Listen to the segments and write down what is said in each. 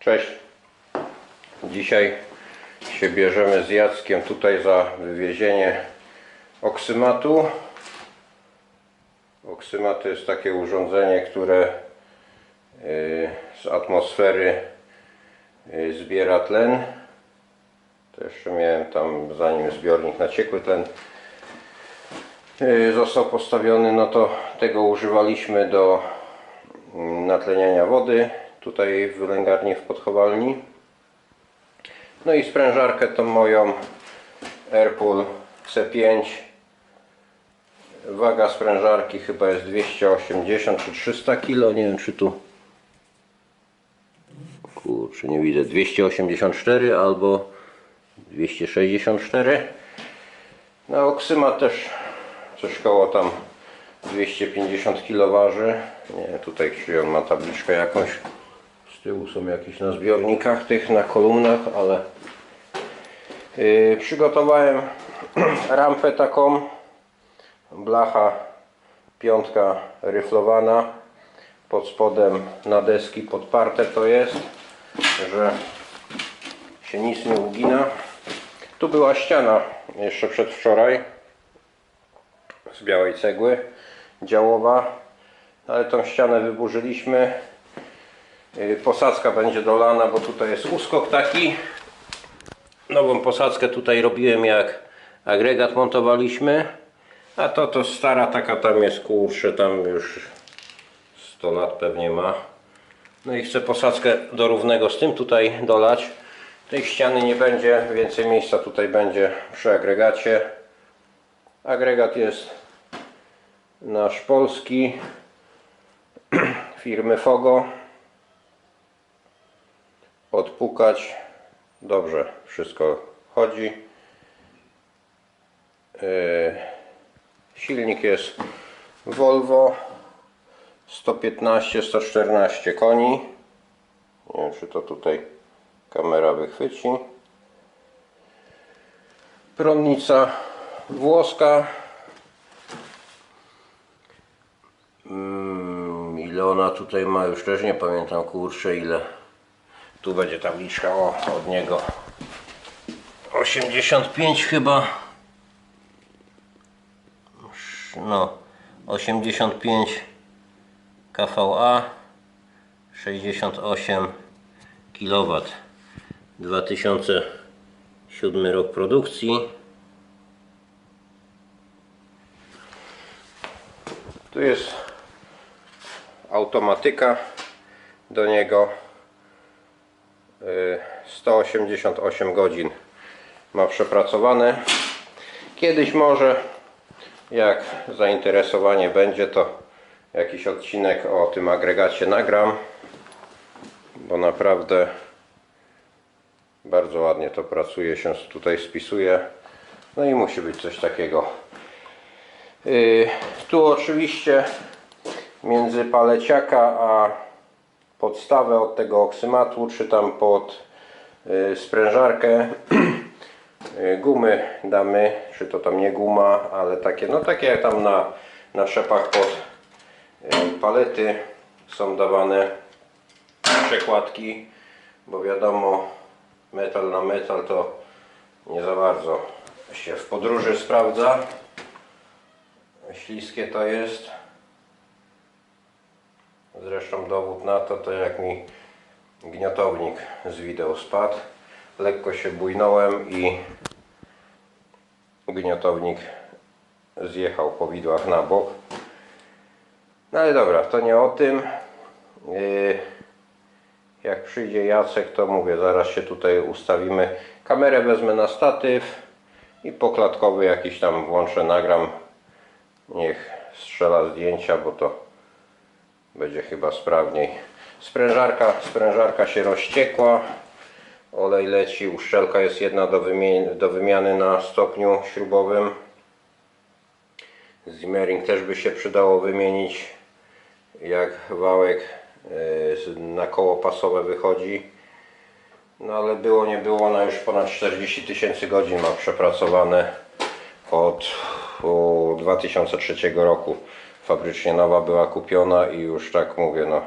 Cześć. Dzisiaj się bierzemy z Jackiem tutaj za wywiezienie oksymatu. Oksymat to jest takie urządzenie, które y, z atmosfery y, zbiera tlen. To jeszcze miałem tam zanim zbiornik na ciekły tlen y, został postawiony, no to tego używaliśmy do mm, natleniania wody tutaj w wylęgarni w Podchowalni. No i sprężarkę tą moją Airpool C5 Waga sprężarki chyba jest 280 czy 300 kg, nie wiem czy tu kurczę nie widzę. 284 albo 264 no oksyma też coś koło tam 250 kg waży. Nie tutaj czy on ma tabliczkę jakąś z tyłu są jakieś na zbiornikach tych na kolumnach ale yy, przygotowałem rampę taką. Blacha piątka ryflowana. Pod spodem na deski podparte to jest że się nic nie ugina. Tu była ściana jeszcze przedwczoraj z białej cegły działowa. Ale tą ścianę wyburzyliśmy posadzka będzie dolana bo tutaj jest uskok taki. Nową posadzkę tutaj robiłem jak agregat montowaliśmy. A to to stara taka tam jest kurczę tam już 100 lat pewnie ma. No i chcę posadzkę do równego z tym tutaj dolać. Tej ściany nie będzie więcej miejsca tutaj będzie przy agregacie. Agregat jest nasz polski firmy Fogo odpukać. Dobrze wszystko chodzi. Yy, silnik jest Volvo 115-114 koni. Nie wiem czy to tutaj kamera wychwyci. Prądnica włoska. Mm, ile ona tutaj ma już też nie pamiętam kurczę ile tu będzie tabliczka o, od niego. 85 chyba. No 85 kVA 68 kW 2007 rok produkcji. Tu jest automatyka do niego 188 godzin ma przepracowane. Kiedyś może jak zainteresowanie będzie to jakiś odcinek o tym agregacie nagram bo naprawdę bardzo ładnie to pracuje się tutaj spisuje. No i musi być coś takiego. Yy, tu oczywiście między paleciaka a podstawę od tego oksymatu czy tam pod yy, sprężarkę yy, gumy damy, czy to tam nie guma, ale takie, no takie jak tam na, na szepach pod yy, palety są dawane przekładki, bo wiadomo metal na metal to nie za bardzo się w podróży sprawdza. Śliskie to jest. Zresztą dowód na to, to jak mi gniotownik z wideo spadł. Lekko się bujnąłem i gniotownik zjechał po widłach na bok. No ale dobra, to nie o tym. Yy, Jak przyjdzie Jacek, to mówię, zaraz się tutaj ustawimy. Kamerę wezmę na statyw i poklatkowy jakiś tam włączę, nagram. Niech strzela zdjęcia, bo to będzie chyba sprawniej. Sprężarka, sprężarka się rozciekła. Olej leci, uszczelka jest jedna do, wymi- do wymiany na stopniu śrubowym. Zimmering też by się przydało wymienić. Jak wałek z- na koło pasowe wychodzi. No ale było nie było, ona już ponad 40 tysięcy godzin ma przepracowane od u, 2003 roku. Fabrycznie nowa była kupiona i już tak mówię, no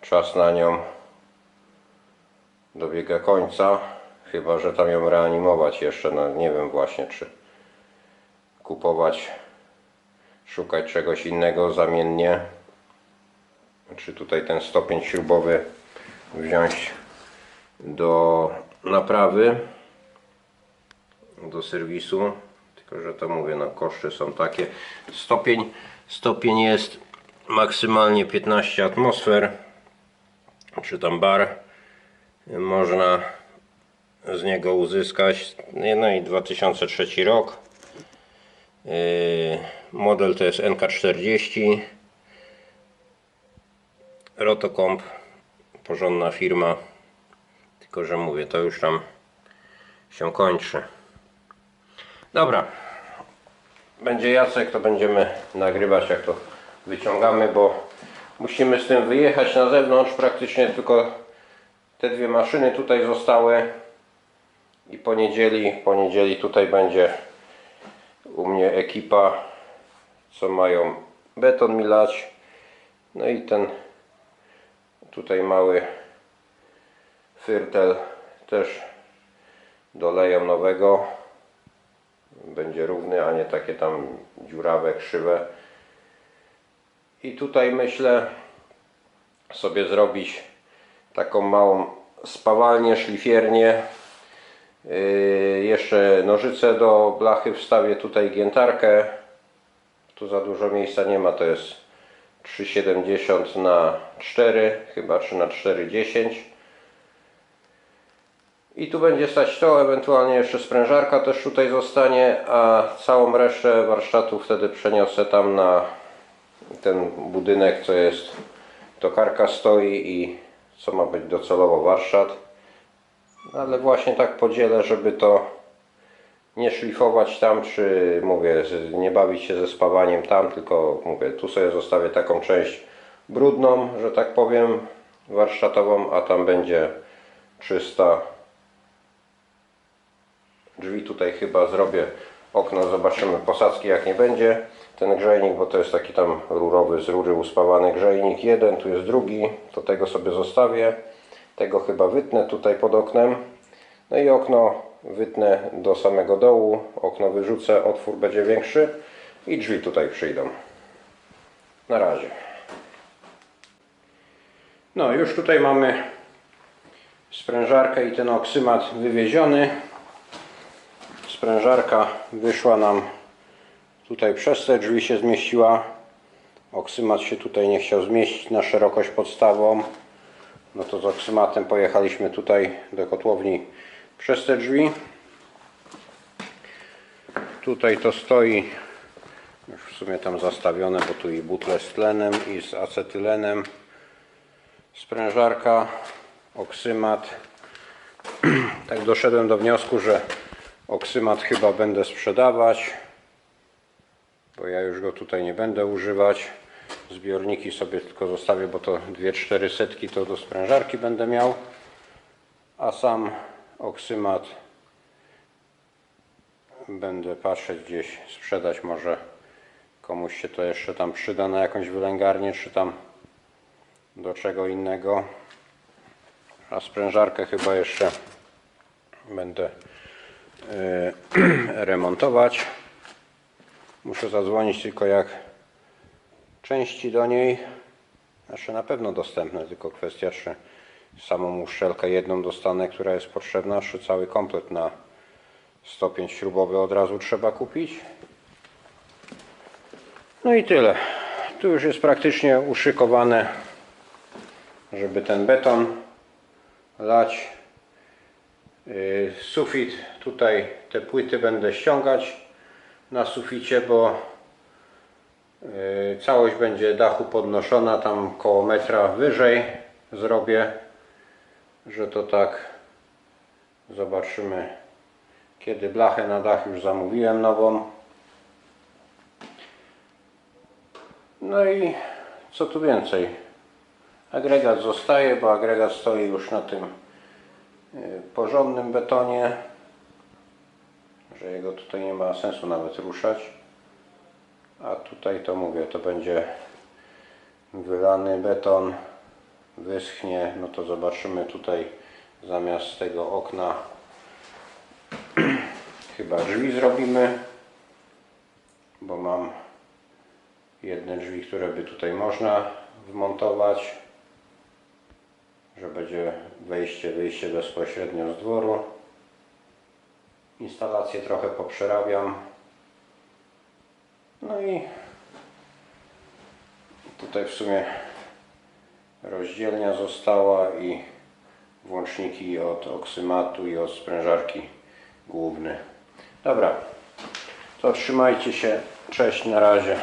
czas na nią dobiega końca. Chyba, że tam ją reanimować jeszcze. No nie wiem właśnie, czy kupować, szukać czegoś innego zamiennie. Czy tutaj ten stopień śrubowy wziąć do naprawy, do serwisu. Tylko, że to mówię, no koszty są takie. Stopień, stopień jest maksymalnie 15 atmosfer, czy tam bar. Można z niego uzyskać. No i 2003 rok. Yy, Model to jest NK40. Rotocomp, porządna firma. Tylko, że mówię, to już tam się kończy. Dobra. Będzie Jacek, to będziemy nagrywać jak to wyciągamy, bo musimy z tym wyjechać na zewnątrz. Praktycznie tylko te dwie maszyny tutaj zostały. I po niedzieli, po niedzieli tutaj będzie u mnie ekipa, co mają beton milać. No i ten tutaj mały firtel też doleją nowego. Będzie równy, a nie takie tam dziurawe, krzywe. I tutaj myślę sobie zrobić taką małą spawalnię, szlifiernię. Yy, jeszcze nożyce do blachy wstawię tutaj giętarkę. Tu za dużo miejsca nie ma, to jest 3,70 na 4, chyba 3 na 4,10. I tu będzie stać to, ewentualnie jeszcze sprężarka też tutaj zostanie, a całą resztę warsztatu wtedy przeniosę tam na ten budynek, co jest, tokarka stoi i co ma być docelowo warsztat. No, Ale właśnie tak podzielę, żeby to nie szlifować tam, czy mówię, nie bawić się ze spawaniem tam, tylko mówię, tu sobie zostawię taką część brudną, że tak powiem, warsztatową, a tam będzie czysta. Drzwi tutaj chyba zrobię okno, zobaczymy posadzki jak nie będzie. Ten grzejnik, bo to jest taki tam rurowy, z rury uspawany grzejnik. Jeden, tu jest drugi, to tego sobie zostawię. Tego chyba wytnę tutaj pod oknem. No i okno wytnę do samego dołu. Okno wyrzucę, otwór będzie większy i drzwi tutaj przyjdą. Na razie. No, już tutaj mamy sprężarkę i ten oksymat wywieziony. Sprężarka wyszła nam tutaj przez te drzwi się zmieściła. Oksymat się tutaj nie chciał zmieścić na szerokość podstawą. No to z oksymatem pojechaliśmy tutaj do kotłowni przez te drzwi. Tutaj to stoi już w sumie tam zastawione, bo tu i butle z tlenem i z acetylenem. Sprężarka, oksymat. tak doszedłem do wniosku, że oksymat chyba będę sprzedawać, bo ja już go tutaj nie będę używać. Zbiorniki sobie tylko zostawię, bo to 2-4 setki to do sprężarki będę miał, a sam oksymat będę patrzeć gdzieś sprzedać, może komuś się to jeszcze tam przyda na jakąś wylęgarnię, czy tam do czego innego. A sprężarkę chyba jeszcze będę remontować. Muszę zadzwonić tylko jak części do niej. Znaczy na pewno dostępne, tylko kwestia czy samą uszczelkę jedną dostanę, która jest potrzebna, czy cały komplet na stopień śrubowy od razu trzeba kupić. No i tyle. Tu już jest praktycznie uszykowane, żeby ten beton lać. Yy, Sufit, tutaj te płyty będę ściągać na suficie, bo yy, całość będzie dachu podnoszona tam koło metra wyżej zrobię, że to tak zobaczymy kiedy blachę na dach już zamówiłem nową. No i co tu więcej? Agregat zostaje, bo agregat stoi już na tym porządnym betonie że jego tutaj nie ma sensu nawet ruszać. A tutaj to mówię, to będzie wylany beton wyschnie, no to zobaczymy tutaj zamiast tego okna. Chyba drzwi zrobimy, bo mam jedne drzwi, które by tutaj można wmontować, że będzie wejście, wyjście bezpośrednio z dworu. Instalację trochę poprzerabiam. No i tutaj w sumie rozdzielnia została i włączniki od oksymatu i od sprężarki główny. Dobra, to trzymajcie się. Cześć, na razie.